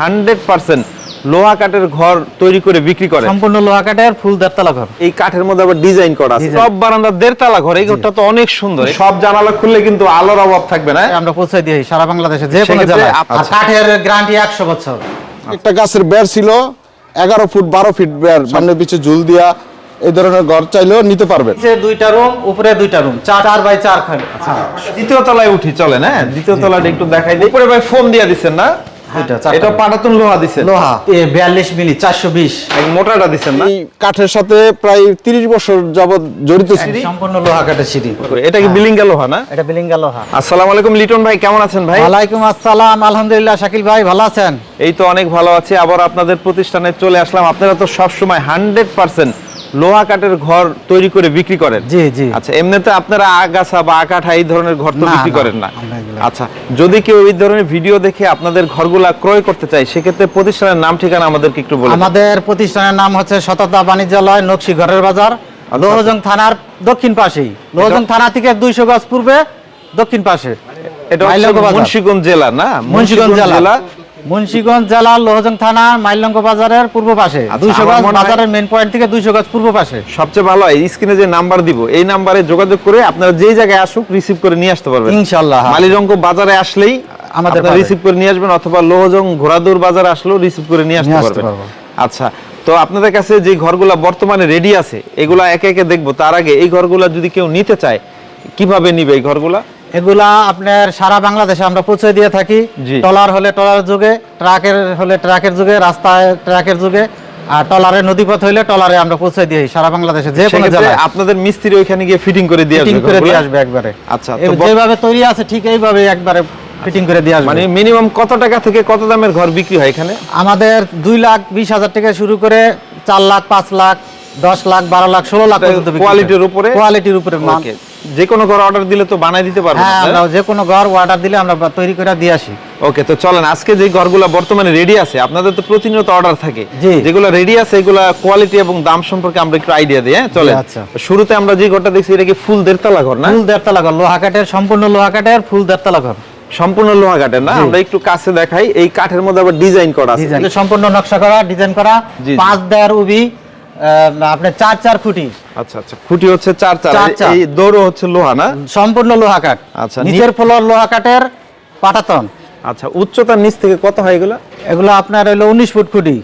Hundred percent লোহা কাঠের ঘর তৈরি করে বিক্রি করে। সম্পূর্ণ লোহা কাঠের ফুল দেড়তলা ঘর। এই কাঠের মধ্যে আবার ডিজাইন করা আছে। সব বারান্দা দেড়তলা ঘর এই ঘরটা তো অনেক সুন্দর। সব জানালা খুললে কিন্তু আলোর অভাব থাকবে না। আমরা পৌঁছে দিই সারা বাংলাদেশে যে কোনো সেক্ষেত্রে জেলায় কাঠের গ্যারান্টি একশো বছর। একটা গাছের বের ছিল এগারো ফুট বারো ফিট বের সামনে পিছে ঝুল দিয়া এই ধরনের ঘর চাইলেও নিতে পারবেন। নিচে দুইটা রুম উপরে দুইটা রুম চার চার বাই চার খালি দ্বিতীয় তলায় উঠি চলে না দ্বিতীয় তলাটা একটু দেখাই দিই। উপরে ভাই ফোন দিয়া দিচ্ছেন না? এটা পাটাতুন লোহা দিচ্ছেন লোহা। বিয়াল্লিশ মিলি চারশো বিশ। এক মোটাটা দিচ্ছেন না? এই কাঠের সাথে প্রায় তিরিশ বছর যাবত জড়িত ছিল সম্পূর্ণ লোহা কাঠের সিঁড়ি। এটা কি বিলিঙ্গা লোহা না? এটা বিলিঙ্গা লোহা। আসসালামু আলাইকুম লিটন ভাই কেমন আছেন ভাই? ওয়ালাইকুম আসসালাম আলহামদুলিল্লাহ শাকিল ভাই ভালো আছেন? এই তো অনেক ভালো আছি আবার আপনাদের প্রতিষ্ঠানে চলে আসলাম। আপনারা তো সব সময় হান্ড্রেড পার্সেন্ট লোহা কাঠের ঘর তৈরি করে বিক্রি করেন? জি জি। আচ্ছা এমনিতে আপনারা আগাছা বা আকাঠা এই ধরনের ঘর তো বিক্রি করেন না। আচ্ছা যদি কেউ এই ধরনের ভিডিও দেখে আপনাদের ঘরগুলা ক্রয় করতে চায় সেক্ষেত্রে প্রতিষ্ঠানের নাম ঠিকানা আমাদেরকে একটু বলুন আমাদের প্রতিষ্ঠানের নাম হচ্ছে শততা বাণিজ্যালয় নকশি ঘরের বাজার লোহজং থানার দক্ষিণ পাশেই। লোহজং থানা থেকে দুইশো গজ পূর্বে দক্ষিণ পাশে। এটা মুন্সিগঞ্জ জেলা না? মুন্সিগঞ্জ জেলা। মুন্সিগঞ্জ জেলা লোহজং থানা মাইলঙ্গ বাজারের পূর্ব পাশে। আচ্ছা, দুইশো গজ বাজারের মেন পয়েন্ট থেকে দুইশো গজ পূর্ব পাশে। সবচেয়ে ভালো হয় স্ক্রিনে যে নাম্বার দিব এই নাম্বারে যোগাযোগ করে আপনারা যেই জায়গায় আসুক রিসিভ করে নিয়ে আসতে পারবেন। ইনশাল্লাহ মালিরঙ্গ বাজারে আসলেই আমাদের আমাদের রিসিভ করে নিয়ে আসবেন অথবা লোহজং ঘোড়াদৌর বাজারে আসলেও রিসিভ করে নিয়ে আসতে পারবেন। আচ্ছা তো আপনাদের কাছে যে ঘরগুলা বর্তমানে রেডি আছে এগুলা একে একে দেখব। তার আগে এই ঘরগুলা যদি কেউ নিতে চায় কীভাবে নিবে এই ঘরগুলা? এগুলা আপনার সারা বাংলাদেশে আমরা পৌঁছে দিয়ে থাকি। টলার হলে টলার যুগে ট্রাকের হলে ট্রাকের যুগে রাস্তায় ট্রাকের যুগে আর টলারে নদীপথ হইলে টলারে আমরা পৌঁছে দিই সারা বাংলাদেশে যে কোনো জেলায় আপনাদের মিস্ত্রি ওইখানে গিয়ে ফিটিং করে দিয়ে ফিটিং আসবে করে দিয়ে আসবে একবারে। আচ্ছা, যেভাবে তৈরি আছে ঠিক এইভাবে একবারে ফিটিং করে দিয়ে আসবে। মানে মিনিমাম কত টাকা থেকে কত দামের ঘর বিক্রি হয় এখানে? আমাদের দুই লাখ বিশ হাজার টাকা শুরু করে চার লাখ পাঁচ লাখ দশ লাখ বারো লাখ ষোলো লাখ পর্যন্ত কোয়ালিটির উপরে? কোয়ালিটির উপরে মাল যে কোনো ঘর অর্ডার দিলে তো বানাই দিতে পারবেন হ্যাঁ আমরা যে কোনো ঘর অর্ডার দিলে আমরা তৈরি করে দিয়ে আসি। ওকে তো চলেন আজকে যে ঘরগুলো বর্তমানে রেডি আছে আপনাদের তো প্রতিনিয়ত অর্ডার থাকে। যেগুলো রেডি আছে এগুলা কোয়ালিটি এবং দাম সম্পর্কে আমরা একটু আইডিয়া দিই হ্যাঁ? চলেন। আচ্ছা। শুরুতে আমরা যে ঘরটা দেখছি এটা কি ফুল দেড়তলা ঘর না? ফুল দেড়তলা ঘর লোহা কাঠের সম্পূর্ণ লোহা কাঠের ফুল দেড়তলা ঘর। সম্পূর্ণ লোহা কাঠের না? আমরা একটু কাছে দেখাই এই কাঠের মধ্যে আবার ডিজাইন করা আছে। সম্পূর্ণ নকশা করা ডিজাইন করা। পাঁচ দেড় উবি আপনার চার চার খুঁটি। আচ্ছা আচ্ছা। খুঁটি হচ্ছে চার চার। এই দৌড়ো হচ্ছে লোহা না? সম্পূর্ণ লোহা কাঠ। আচ্ছা, নিচের ফ্লোর লোহা কাঠের পাটাতন। আচ্ছা উচ্চতার নিচ থেকে কত হয় এগুলা? এগুলো আপনার হলো উনিশ ফুট খুঁটি।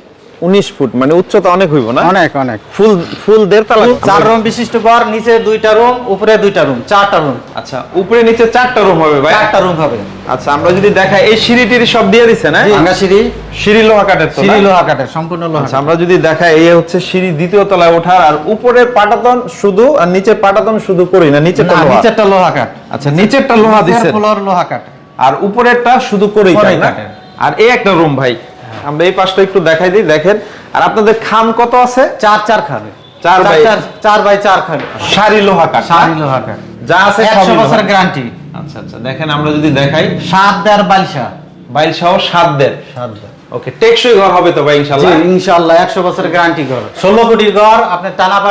উনিশ ফুট মানে উচ্চতা অনেক হইব না? অনেক অনেক। ফুল ফুল দেড়তলা চার রুম বিশিষ্ট ঘর নিচে দুইটা রুম উপরে দুইটা রুম চারটা রুম। আচ্ছা উপরে নিচে চারটা রুম হবে ভাই? চারটা রুম হবে। আচ্ছা আমরা যদি দেখাই এই সিঁড়ি টিড়ি সব দিয়ে দিছে না? ভাঙা সিঁড়ি সিঁড়ি লোহা কাঠের তো সিঁড়ি লোহা কাঠের সম্পূর্ণ লোহা আচ্ছা আমরা যদি দেখাই এই হচ্ছে সিঁড়ি দ্বিতীয় তলায় ওঠার আর উপরের পাটাতন শুধু আর নিচের পাটাতন শুধু করি না নিচেরটা না, লোহা? নিচেরটা লোহা কাঠ। আচ্ছা নিচেরটা লোহা দিছে ফ্লোর লোহা কাঠ। আর উপরেরটা শুধু করেই করেই তাই না? আর এই একটা রুম ভাই। আমরা এই পাশটা একটু দেখাই দিই দেখেন। আর আপনাদের খাম কত আছে? চার চার খাবে চার বাই- চার চার বাই চার খাবে সারি লোহা কাঠ সারি লোহা কাঠ। যা আছে একশো সবই গ্যারান্টি আচ্ছা আচ্ছা দেখেন আমরা যদি দেখাই। সাত দেড় সহ সাত দেড়। সাত দেড়। ওকে টেকসই ঘর হবে তো ভাই ইনশাআল্লাহ বছরের গ্যারান্টি ঘর। কোটির ঘর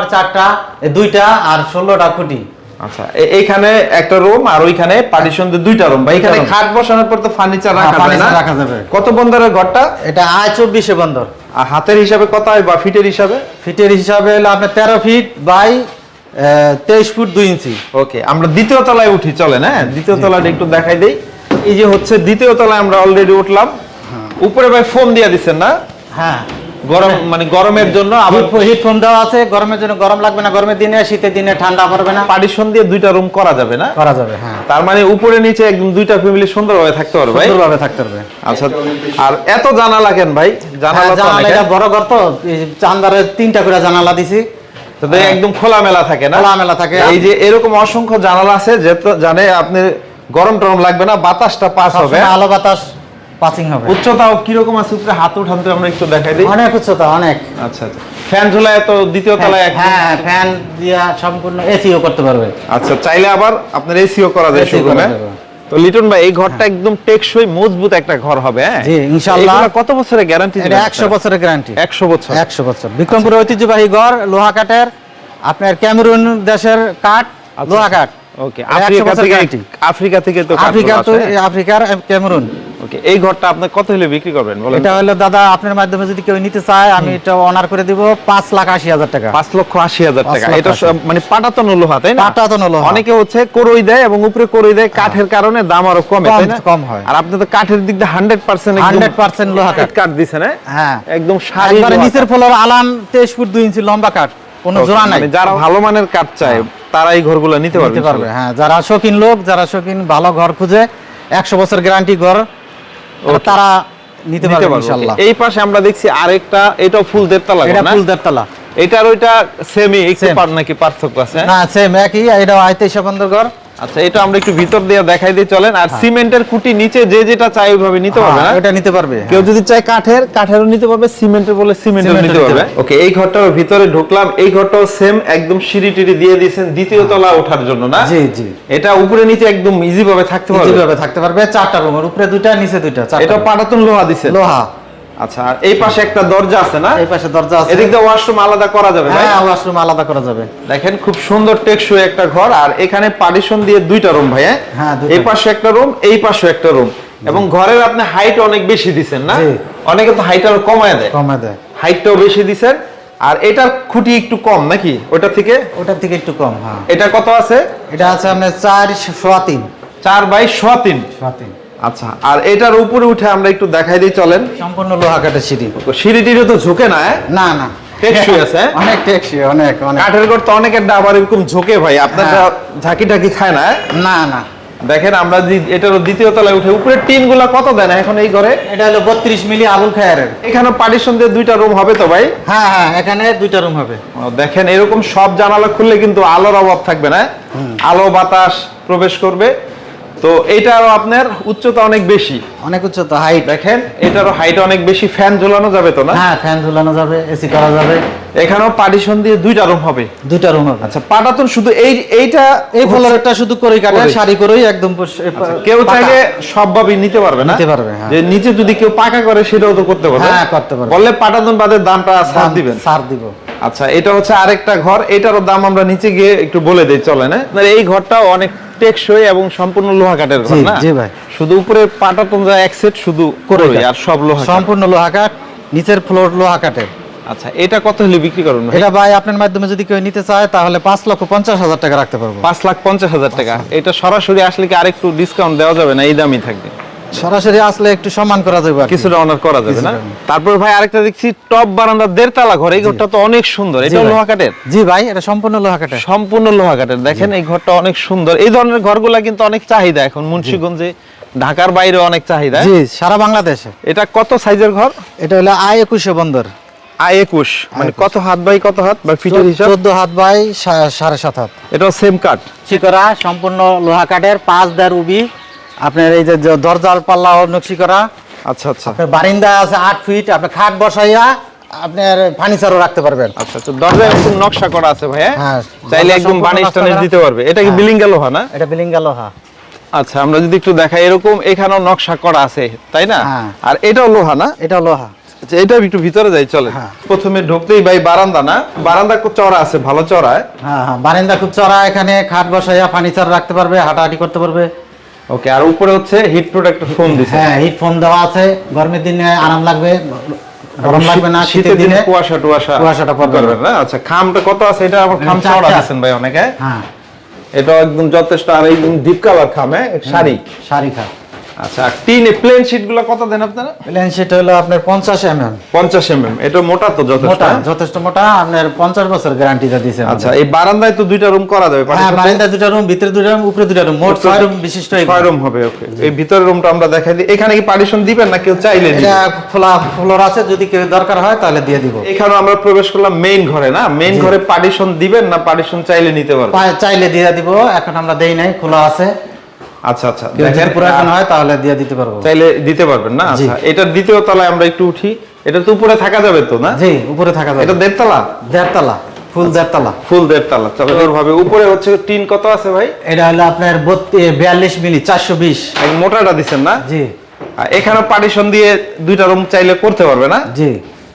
চারটা দুইটা আর ষোলোটা খুঁটি। আচ্ছা এইখানে একটা রুম আর ওইখানে পার্টিশন দিয়ে দুইটা রুম ভাই এখানে খাট বসানোর পর তো ফার্নিচার হ্যাঁ, রাখা যায় না। রাখা যাবে। কত বন্দরের ঘরটা? এটা আয় চব্বিশে বন্দর। আর হাতের হিসাবে কত হয় বা ফিটের হিসাবে? ফিটের হিসাবে হলো আপনার তেরো ফিট বাই তেইশ ফুট দুই ইঞ্চি। ওকে আমরা দ্বিতীয় তলায় উঠি চলেন হ্যাঁ? দ্বিতীয় তলাটা একটু দেখাই দেই। এই যে হচ্ছে দ্বিতীয় তলায় আমরা অলরেডি উঠলাম। উপরে ভাই ফোম দিয়ে দিচ্ছেন না? হ্যাঁ। গরম মানে গরমের জন্য আবার আবার হিট ফোন দেওয়া আছে গরমের জন্য গরম লাগবে না গরমের দিনে শীতের দিনে ঠান্ডা পড়বে না। পার্টিশন দিয়ে দুইটা রুম করা যাবে না? করা যাবে হ্যাঁ। তার মানে উপরে নিচে একদম দুইটা ফ্যামিলি সুন্দরভাবে থাকতে পারবে সুন্দরভাবে থাকতে পারবে। আচ্ছা আর এত জানালা কেন ভাই? হ্যাঁ, জানালা জানালা এটা হ্যাঁ? বড় ঘর তো চান্দারে তিনটা করে জানালা দিছি। তো তো একদম খোলামেলা থাকে না? খোলামেলা থাকে। এই যে এরকম অসংখ্য জানালা আছে যে জানে আপনি গরম টরম লাগবে না বাতাসটা পাস হবে। আলো বাতাস। পাসিং হবে। উচ্চতাও কীরকম আছে? উপরে হাত উঠান তো আমরা একটু দেখাই দিই। অনেক উচ্চতা অনেক। আচ্ছা আচ্ছা। ফ্যান ঝুলায় তো দ্বিতীয় তলায় একদম হ্যাঁ ফ্যান দিয়া সম্পূর্ণ এসিও করতে পারবে। আচ্ছা চাইলে আবার আপনার এসিও করা যায় শোরুমে তো লিটন ভাই এই ঘরটা একদম টেকসই মজবুত একটা ঘর হবে হ্যাঁ? জি, ইনশাআল্লাহ। কত বছরের গ্যারান্টি এটা একশো বছরের গ্যারান্টি 100 বছর। একশো বছর। বিক্রমপুর ঐতিহ্যবাহী ঘর লোহা কাঠের আপনার ক্যামেরুন দেশের কাঠ লোহা কাঠ ওকে আফ্রিকা থেকে আফ্রিকা থেকে তো আফ্রিকা তো আফ্রিকার ক্যামেরুন ওকে এই ঘরটা আপনি কত হলে বিক্রি করবেন বলেন এটা হলো দাদা আপনার মাধ্যমে যদি কেউ নিতে চায় আমি এটা অনার করে দিব পাঁচ লাখ আশি হাজার টাকা। পাঁচ লক্ষ আশি হাজার টাকা। এটা মানে পাটাতন লোহা তাই না? পাটাতন লোহা। অনেকে হচ্ছে করই দেয় এবং উপরে করই দেয় কাঠের কারণে দাম আরও কমে কম- তাই না? কম হয়। আর আপনি তো কাঠের দিক দিয়ে হান্ড্রেড পার্সেন্ট হান্ড্রেড পার্সেন্ট লোহা কাঠ। কাঠ দিছেন হ্যাঁ? হ্যাঁ। একদম সারি একবারে নিচের। ফ্লোর আলাম তেইশ ফুট দুই ইঞ্চি লম্বা কাঠ কোনো জোড়া নাই। মানে যারা ভালো মানের কাঠ চায় তারা এই ঘরগুলো নিতে পারবে নিতে পারবে হ্যাঁ যারা শৌখিন লোক যারা শৌখিন ভালো ঘর খুঁজে একশো বছর গ্যারান্টি ঘর তারা নিতে পারবে ইনশাআল্লাহ এই পাশে আমরা দেখছি আরেকটা এটাও ফুল দেড়তলা এটা ফুল দেড়তলা। এটার ওইটা সেমই একটু পার নাকি পার্থক্য আছে? না সেম একই এটা আয়তে ঘর। আচ্ছা এটা আমরা একটু ভিতর দিয়ে দেখাই দিয়ে চলেন। আর সিমেন্টের কুটি নিচে যে যেটা চাই ওইভাবে নিতে পারবে না? হ্যাঁ, ওটা নিতে পারবে কেউ যদি চায় কাঠের কাঠেরও নিতে পারবে সিমেন্টের বলে সিমেন্টের নিতে পারবে। ওকে এই ঘরটার ভিতরে ঢুকলাম এই ঘরটাও সেম একদম সিঁড়ি টিড়ি দিয়ে দিয়েছেন দ্বিতীয় তলা ওঠার জন্য না? জি জি। এটা উপরে নিচে একদম ইজি ভাবে থাকতে পারবে? যেভাবে থাকতে পারবে চারটা রুমের উপরে দুইটা নিচে দুইটা এটা। পাটাতন লোহা দিছে লোহা। আচ্ছা আর এই পাশে একটা দরজা আছে না? এই পাশে দরজা আছে। এদিক দিয়ে ওয়াশরুম আলাদা করা যাবে হ্যাঁ ওয়াশরুম আলাদা করা যাবে। দেখেন খুব সুন্দর টেকসই একটা ঘর আর এখানে পার্টিশন দিয়ে দুইটা রুম ভাই হ্যাঁ? হ্যাঁ, এই পাশে একটা রুম এই পাশে একটা রুম এবং ঘরের আপনি হাইট অনেক বেশি দিছেন না? অনেকে তো হাইট আরও কমায় দেয়। কমে দেয়। হাইটটাও বেশি দিছেন। আর এটার খুঁটি একটু কম নাকি? ওটা থেকে? ওটার থেকে একটু কম হ্যাঁ। এটা কত আছে? এটা আছে আপনার চার সোয়া তিন। চার বাই সোয়া তিন। সোয়া তিন। আচ্ছা আর এটার উপরে উঠে আমরা একটু দেখাই দিই চলেন। সম্পূর্ণ লোহা কাঠের সিঁড়ি। তো ঝুঁকে না হ্যাঁ? না না। টেকসই আছে, হ্যাঁ? অনেক টেকসই অনেক অনেক। কাঠের ঘর তো অনেকের আবার এরকম ঝুঁকে ভাই। আপনার হ্যাঁ। ঝাঁকি টাকি খায় না? না না। দেখেন আমরা এটারও দ্বিতীয় তলায় উঠে উপরে টিনগুলা কত দেন এখন এই ঘরে? এটা হলো বত্রিশ মিলি আবুল খায়ারের। এখানে পার্টিশন দিয়ে দুইটা রুম হবে তো ভাই? হ্যাঁ হ্যাঁ এখানে দুইটা রুম হবে। দেখেন এরকম সব জানালা খুললে কিন্তু আলোর অভাব থাকবে না আলো বাতাস প্রবেশ করবে। তো এটারও আপনার উচ্চতা অনেক বেশি। অনেক উচ্চতা হাইট দেখেন এটারও হাইট অনেক বেশি। ফ্যান ঝোলানো যাবে তো না? হ্যাঁ ফ্যান ঝুলানো যাবে এসি করা যাবে। এখানেও পার্টিশন দিয়ে দুইটা রুম হবে। দুইটা রুম হবে। আচ্ছা পাটাতন শুধু এই এইটা এই ফ্লোরটা শুধু করে কাটে। শাড়ি করেই একদম আচ্ছা, কেউ। চাইলে সবভাবে নিতে পারবে না? নিতে পারবে, হ্যাঁ। যে নিচে যদি কেউ পাকা করে সেটাও তো করতে পারবে। হ্যাঁ, করতে পারবে। বললে পাটাতন বাদের দামটা ছাড় দিবেন। ছাড় দিব। আচ্ছা এটা হচ্ছে আরেকটা ঘর। এটারও দাম আমরা নিচে গিয়ে একটু বলে দিই চলে না এই ঘরটাও অনেক টেকসই এবং সম্পূর্ণ লোহা কাঠের ঘর না? জি ভাই। শুধু উপরে পাটা তোমরা এক সেট শুধু করে কাঠ। আর সব লোহা সম্পূর্ণ লোহা কাঠ নিচের ফ্লোর লোহা কাঠের। আচ্ছা এটা কত হলে বিক্রি করুন এটা ভাই আপনার মাধ্যমে যদি কেউ নিতে চায় তাহলে পাঁচ লক্ষ পঞ্চাশ হাজার টাকা রাখতে পারব। পাঁচ লাখ পঞ্চাশ হাজার টাকা। এটা সরাসরি আসলে কি আরেকটু ডিসকাউন্ট দেওয়া যাবে না? এই দামই থাকবে। সরাসরি আসলে একটু সম্মান করা যাবে কিছুটা অনার করা যাবে না। তারপর ভাই আরেকটা দেখছি টপ বারান্দা দেড়তলা ঘর এই ঘরটা তো অনেক সুন্দর। এটা লোহা কাঠের জি ভাই এটা সম্পূর্ণ লোহা কাঠের সম্পূর্ণ লোহা কাঠের দেখেন এই ঘরটা অনেক সুন্দর। এই ধরনের ঘরগুলা কিন্তু অনেক চাহিদা এখন মুন্সিগঞ্জে ঢাকার বাইরে অনেক চাহিদা। জি সারা বাংলাদেশে। এটা কত সাইজের ঘর? এটা হলো আই একুশে বন্দর। আই একুশ। মানে কত হাত বাই কত হাত? বা ফিটের হিসাব? চোদ্দ হাত বাই সাড়ে সাত হাত। এটাও সেম কাঠ নকশি করা সম্পূর্ণ লোহা কাঠের পাঁচ দার উবি। আপনার এই যে দরজার পাল্লা নকশি করা আচ্ছা আচ্ছা। আপনার বারিন্দা আছে আট ফিট আপনি খাট বসাইয়া আপনার ফার্নিচারও রাখতে পারবেন। আচ্ছা আচ্ছা। দরজায় একদম নকশা করা আছে ভাই হ্যাঁ চাইলে একদম বানিশ টানিশ দিতে পারবে। এটা কি হ্যাঁ। বিলিঙ্গা লোহা না? এটা বিলিঙ্গা লোহা। আচ্ছা আমরা যদি একটু দেখাই এরকম এখানেও নকশা করা আছে তাই না? হ্যাঁ। আর এটাও লোহা না? এটা লোহা। আচ্ছা এটা একটু ভিতরে যাই চলে হ্যাঁ। প্রথমে ঢুকতেই ভাই বারান্দা না? বারান্দা খুব চড়া আছে ভালো চড়ায় হ্যাঁ হ্যাঁ। বারিন্দা খুব চড়া এখানে খাট বসাইয়া ফার্নিচার রাখতে পারবে হাঁটাহাঁটি করতে পারবে। ওকে আর উপরে হচ্ছে হিট প্রোটেক্টর ফোম দিছে। হ্যাঁ হিট ফোন দেওয়া আছে। গরমের দিনে আরাম লাগবে গরম লাগবে না শীতের দিনে কুয়াশা টুয়াশা কুয়াশাটা পড়বে না। আচ্ছা খামটা কত আছে? এটা আমার খাম ছাড়া আছেন ভাই অনেকে। হ্যাঁ। এটা একদম যথেষ্ট আর এই ডিপ কালার খামে শাড়ি। শাড়ি খাট আচ্ছা আর টিন প্লেন শীটগুলো কত দেন আপনারা? প্লেন শিট হলো আপনার পঞ্চাশ এম এম পঞ্চাশ এম এম এটা মোটা তো যথেষ্ট মোটা হ্যাঁ? যথেষ্ট মোটা আপনার পঞ্চাশ বছর গ্যারান্টিটা দিয়েছে আচ্ছা এই বারান্দায় তো দুইটা রুম করা যাবে হ্যাঁ বারিন্দা দুটা রুম ভিতরে দুটা রুম উপরে দুটা রুম মোট ছয় রুম বিশিষ্ট এই ছয় রুম হবে ওকে এই ভিতরের রুমটা আমরা দেখাই দিই। এখানে কি পার্টিশন দিবেন না কেউ চাইলে? এটা খোলা ফ্লোর আছে যদি কেউ দরকার হয় তাহলে দিয়ে দিব। এখানে আমরা প্রবেশ করলাম মেইন ঘরে না? মেইন ঘরে পার্টিশন দিবেন না? পার্টিশন চাইলে নিতে পারবেন? চাইলে দিয়ে দিব এখন আমরা দেই নাই খোলা আছে। আচ্ছা আচ্ছা। দেখেন পুরাতন হয় তাহলে দিয়ে দিতে পারব। দিতে পারবেন না? আচ্ছা এটার দ্বিতীয় তলায় আমরা একটু উঠি। এটা তো উপরে থাকা যাবে তো না? জি উপরে থাকা যাবে। এটা দেড়তলা? দেড়তলা ফুল দেড়তলা। ফুল দেড়তলা। ভাবে উপরে হচ্ছে টিন কত আছে ভাই? এটা হলো আপনার বিয়াল্লিশ মিলি চারশো বিশ। এক মোটাটা দিচ্ছেন না? জি। এখানে পার্টিশন দিয়ে দুইটা রুম চাইলে করতে পারবে না? জি।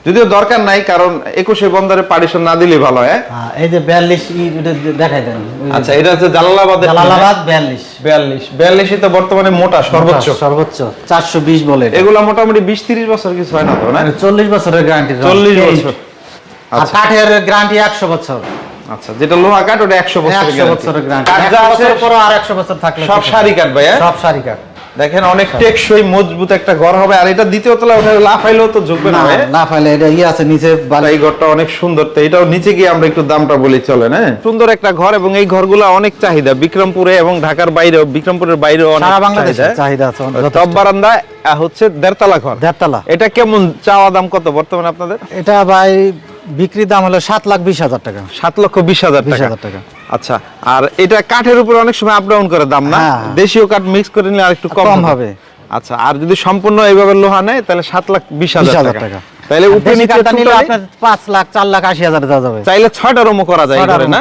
যদিও দরকার নাই কারণ একুশে বন্দরে পার্টিশন না দিলেই ভালো হ্যাঁ? হ্যাঁ, এই যে বিয়াল্লিশ দেখাই দেন। আচ্ছা এটা হচ্ছে জালালাবাদের জালালাবাদ বিয়াল্লিশ। বিয়াল্লিশ। বিয়াল্লিশই তো বর্তমানে মোটা সর্বোচ্চ। সর্বোচ্চ। চারশো বিশ বলে। এগুলা মোটামুটি বিশ তিরিশ বছর কিছু হয় না তো না? মানে চল্লিশ বছরের গ্যারান্টি চল্লিশ বছর। আর আচ্ছা। কাঠের গ্যারান্টি একশো বছর। আচ্ছা যেটা লোহা কাঠ ওটা একশো বছর একশো বছরের গ্যারান্টি পর আর একশো বছর থাকলে সব সারি কাঠ ভাই হ্যাঁ? সব সারি কাঠ। দেখেন অনেক টেকসই মজবুত একটা ঘর হবে আর এটা দ্বিতীয় তলা ওঠে লাফাইলেও তো ঝুঁকবে না? না পাইলে এটা ইয়ে আছে নিচে এই ঘরটা অনেক সুন্দর তো এটাও নিচে গিয়ে আমরা একটু দামটা বলি চলে না সুন্দর একটা ঘর এবং এই ঘরগুলো অনেক চাহিদা বিক্রমপুরে এবং ঢাকার বাইরেও বিক্রমপুরের বাইরেও অনেক সারা বাংলাদেশে চাহিদা। চাহিদা আছে টপ বারান্দা হচ্ছে দেড়তলা ঘর। দেড়তলা। এটা কেমন চাওয়া দাম কত বর্তমানে আপনাদের? এটা ভাই বিক্রি দাম হলো সাত লাখ বিশ হাজার টাকা। সাত লক্ষ বিশ হাজার বিশ টাকা। হাজার টাকা। আচ্ছা আর এটা কাঠের উপর অনেক সময় আপ ডাউন করে দাম না? হ্যাঁ। দেশীয় কাঠ মিক্স করে নিলে আর একটু কম হবে। আচ্ছা আর যদি সম্পূর্ণ এইভাবে লোহা নেয় তাহলে সাত লাখ বিশ হাজার টাকা। তাহলে উপরে নিচে নিলে আপনার লাখ লাখ আশি হাজার দেওয়া যাবে। চাইলে রুমও করা যায় না?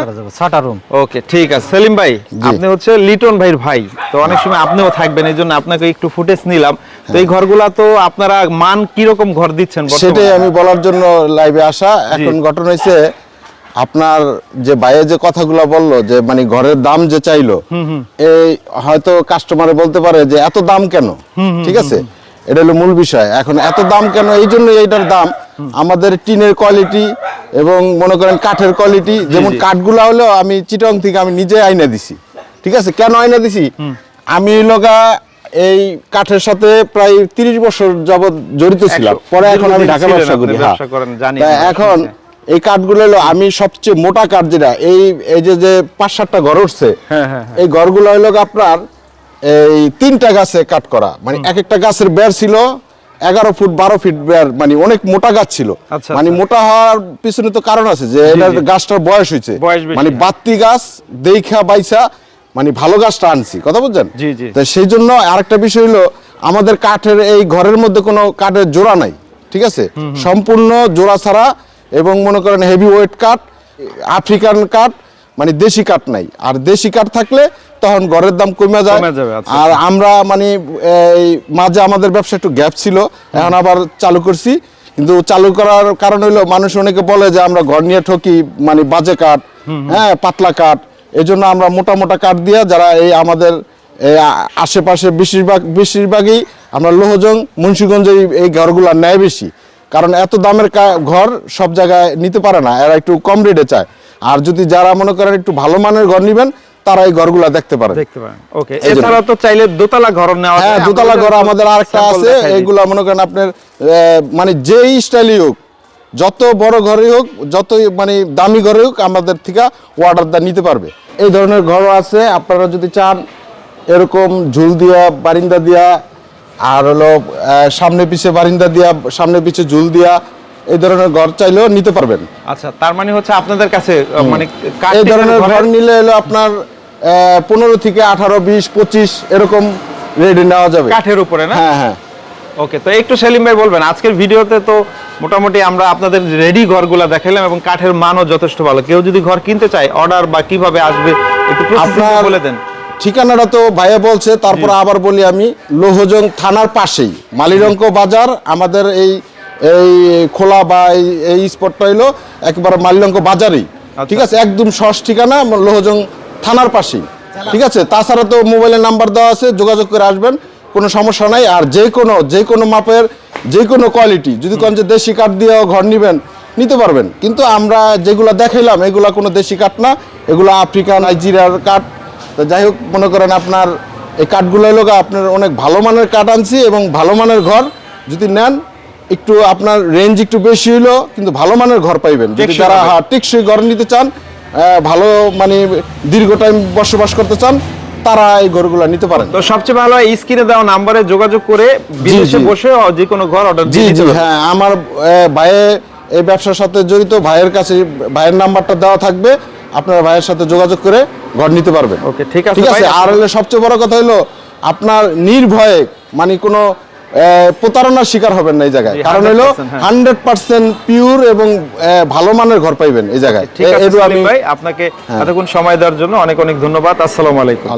রুম ওকে ঠিক আছে। সেলিম ভাই আপনি হচ্ছে লিটন ভাইয়ের ভাই তো অনেক সময় আপনিও থাকবেন এই জন্য আপনাকে একটু ফুটেজ নিলাম। তো এই ঘরগুলা তো আপনারা মান কীরকম ঘর দিচ্ছেন বর্তমানে? সেটাই আমি বলার জন্য লাইভে আসা। এখন ঘটনা হয়েছে আপনার যে বাইরে যে কথাগুলো বলল যে মানে ঘরের দাম যে চাইলো এই হয়তো কাস্টমারে বলতে পারে যে এত দাম কেন? ঠিক আছে? এটা হলো মূল বিষয়। এখন এত দাম কেন? এই জন্য এইটার দাম। আমাদের টিনের কোয়ালিটি এবং মনে করেন কাঠের কোয়ালিটি যেমন। কাঠগুলা হলো আমি চিটং থেকে আমি নিজে আইনা দিছি। ঠিক আছে? কেন আইনা দিছি? আমি লগা এই কাঠের সাথে প্রায় তিরিশ বছর যাবৎ জড়িত ছিলাম। পরে এখন আমি ঢাকা ব্যবসা করি। হ্যাঁ। এখন শুনছি। এই কাঠগুলো হলো আমি সবচেয়ে মোটা কাঠ যেটা এই এই যে যে পাঁচ সাতটা ঘর উঠছে হ্যাঁ, হ্যাঁ, হ্যাঁ। এই ঘরগুলো হলো আপনার এই তিনটা গাছে কাট করা মানে এক একটা গাছের বের ছিল এগারো ফুট বারো ফিট বের মানে অনেক মোটা গাছ ছিল আচ্ছা, মানে আচ্ছা। মোটা হওয়ার পিছনে তো কারণ আছে যে এটার গাছটার বয়স হয়েছে মানে। বাত্তি গাছ দেখা বাইসা মানে ভালো গাছটা আনছি কথা বুঝছেন। তো সেই জন্য আরেকটা বিষয় হলো আমাদের কাঠের এই ঘরের মধ্যে কোনো কাঠের জোড়া নাই ঠিক আছে সম্পূর্ণ জোড়া ছাড়া এবং মনে করেন হেভি ওয়েট কাঠ আফ্রিকান কাঠ মানে দেশি কাঠ নাই। আর দেশি কাঠ থাকলে তখন ঘরের দাম কমে যায়। যাবে, আচ্ছা। আর আমরা মানে এই মাঝে আমাদের ব্যবসা একটু গ্যাপ ছিল এখন আবার চালু করছি। কিন্তু চালু করার কারণ হলো মানুষ অনেকে বলে যে আমরা ঘর নিয়ে ঠকি মানে বাজে কাঠ হ্যাঁ পাতলা কাঠ এই জন্য আমরা মোটা মোটা কাঠ দিয়ে যারা এই আমাদের আশেপাশে বেশিরভাগ বেশিরভাগই আমরা লোহজং মুন্সিগঞ্জে এই ঘরগুলো নেয় বেশি। কারণ এত দামের ঘর সব জায়গায় নিতে পারে না এরা একটু কম রেটে চায়। আর যদি যারা মনে করেন একটু ভালো মানের ঘর নেবেন তারা এই ঘরগুলা দেখতে পারে দেখতে পারেন। ওকে এছাড়া তো চাইলে দোতলা ঘর নেওয়া হ্যাঁ দোতলা ঘর আমাদের আরেকটা আছে এইগুলা মনে করেন আপনার মানে যেই স্টাইলই হোক যত বড় ঘরই হোক যত মানে দামি ঘরে হোক আমাদের থেকে অর্ডার দা নিতে পারবে। এই ধরনের ঘরও আছে আপনারা যদি চান এরকম ঝুল দিয়া বারিন্দা দিয়া আর হলো সামনে পিছে বারিন্দা দিয়া সামনে পিছে ঝুল দিয়া এই ধরনের ঘর চাইলেও নিতে পারবেন। আচ্ছা তার মানে হচ্ছে আপনাদের কাছে মানে এই ধরনের ঘর নিলে হলো আপনার পনেরো থেকে আঠারো বিশ পঁচিশ এরকম রেডি নেওয়া যাবে। কাঠের উপরে না? হ্যাঁ হ্যাঁ। ওকে তো একটু সেলিম ভাই বলবেন আজকের ভিডিওতে তো মোটামুটি আমরা আপনাদের রেডি ঘরগুলা দেখালাম এবং কাঠের মানও যথেষ্ট ভালো। কেউ যদি ঘর কিনতে চায় অর্ডার বা কীভাবে আসবে একটু বলে দেন। ঠিকানাটা তো ভাইয়া বলছে তারপর আবার বলি আমি লোহজং থানার পাশেই। মালিরঙ্ক বাজার আমাদের এই এই খোলা বা এই- এই স্পটটা হইল একেবারে মালিরঙ্ক বাজারেই। ঠিক আছে একদম সস ঠিকানা লোহজং থানার পাশেই। ঠিক আছে তাছাড়া তো মোবাইলের নাম্বার দেওয়া আছে যোগাযোগ করে আসবেন কোনো সমস্যা নাই। আর যে কোনো যে কোনো মাপের যে কোনো কোয়ালিটি যদি কোন যে দেশি কাঠ দিয়েও ঘর নেবেন নিতে পারবেন। কিন্তু আমরা যেগুলো দেখাইলাম এগুলো কোনো দেশি কাঠ না এগুলো আফ্রিকান নাইজেরিয়ার কাঠ তো যাই হোক মনে করেন আপনার এই কাঠগুলো হলো আপনার অনেক ভালো মানের কাঠ আনছি এবং ভালো মানের ঘর। যদি নেন একটু আপনার রেঞ্জ একটু বেশি হইল কিন্তু ভালো মানের ঘর পাইবেন। যদি যারা। হ্যাঁ, টেকসই ঘর নিতে চান ভালো মানে দীর্ঘ টাইম বসবাস করতে চান তারা এই ঘরগুলো নিতে পারেন। তো সবচেয়ে ভালো স্ক্রিনে দেওয়া নাম্বারে যোগাযোগ করে বিদেশে বসে যে কোনো ঘর অর্ডার দিয়ে জি হ্যাঁ আমার ভাইয়ে এই ব্যবসার সাথে জড়িত ভাইয়ের কাছে ভাইয়ের নাম্বারটা দেওয়া থাকবে। আপনার ভাইয়ের সাথে যোগাযোগ করে ঘর নিতে পারবেন। ওকে, ঠিক আছে ঠিক আছে? আর হলে সবচেয়ে বড় কথা হলো আপনার নির্ভয়ে মানে কোনো প্রতারণার শিকার হবেন না এই জায়গায়। কারণ হলো 100% হ্যাঁ। হান্ড্রেড পার্সেন্ট পিওর এবং ভালো মানের ঘর পাইবেন এই জায়গায়। ভাই আপনাকে এতক্ষণ সময় দেওয়ার জন্য অনেক অনেক ধন্যবাদ। আসসালামু আলাইকুম।